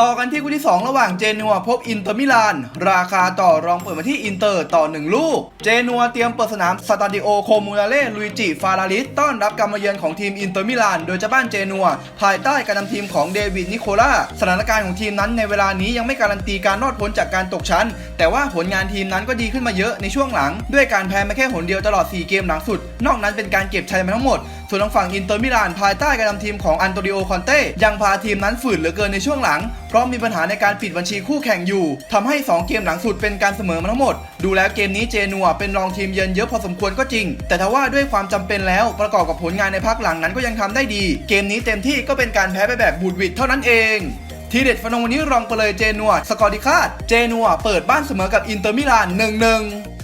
ต่อกันที่คู่ที่ 2 ระหว่างเจนัวพบอินเตอร์มิลาน ราคาต่อรองเปิดมาที่อินเตอร์ต่อ 1 ลูก เจนัวเตรียมเปิดสนามสตาดิโอโคมูนาเล่ลุยจิฟาราลิสต้อนรับการมาเยือนของทีมอินเตอร์มิลาน โดยเจะบ้านเจนัว ภายใต้การนำทีมของเดวิดนิโคล่าสถานการณ์ของทีมนั้นในเวลานี้ยังไม่การันตีการรอดพ้นจากการตกชั้น แต่ว่าผลงานทีมนั้นก็ดีขึ้นมาเยอะในช่วงหลัง ด้วยการแพ้มาแค่หนเดียวตลอด 4 เกมหลังสุด นอกนั้นเป็นการเก็บชัยมาทั้งหมด ส่วนทางฝั่งอินเตอร์มิลานภายใต้การนำทีมของอันโตนิโอคอนเต้ยังพาทีมนั้นฝืดเหลือเกินในช่วงหลัง เพราะมีปัญหาในการปิดบัญชีคู่แข่งอยู่ทำให้ 2 เกมหลังสุดเป็นการเสมอมาทั้งหมด ดูแล้วเกมนี้เจนัวเป็นรองทีมเยือนเยอะพอสมควรก็จริง แต่ทว่าด้วยความจำเป็นแล้วประกอบกับผลงานในพักหลังนั้นก็ยังทำได้ดี เกมนี้เต็มที่ก็เป็นการแพ้ไปแบบบูดวิดเท่านั้นเองทีเด็ดฟนองวันนี้รองไปเลยเจนัวสกอร์ดิคาดเจนัวเปิดบ้านเสมอกับอินเตอร์มิลาน1-1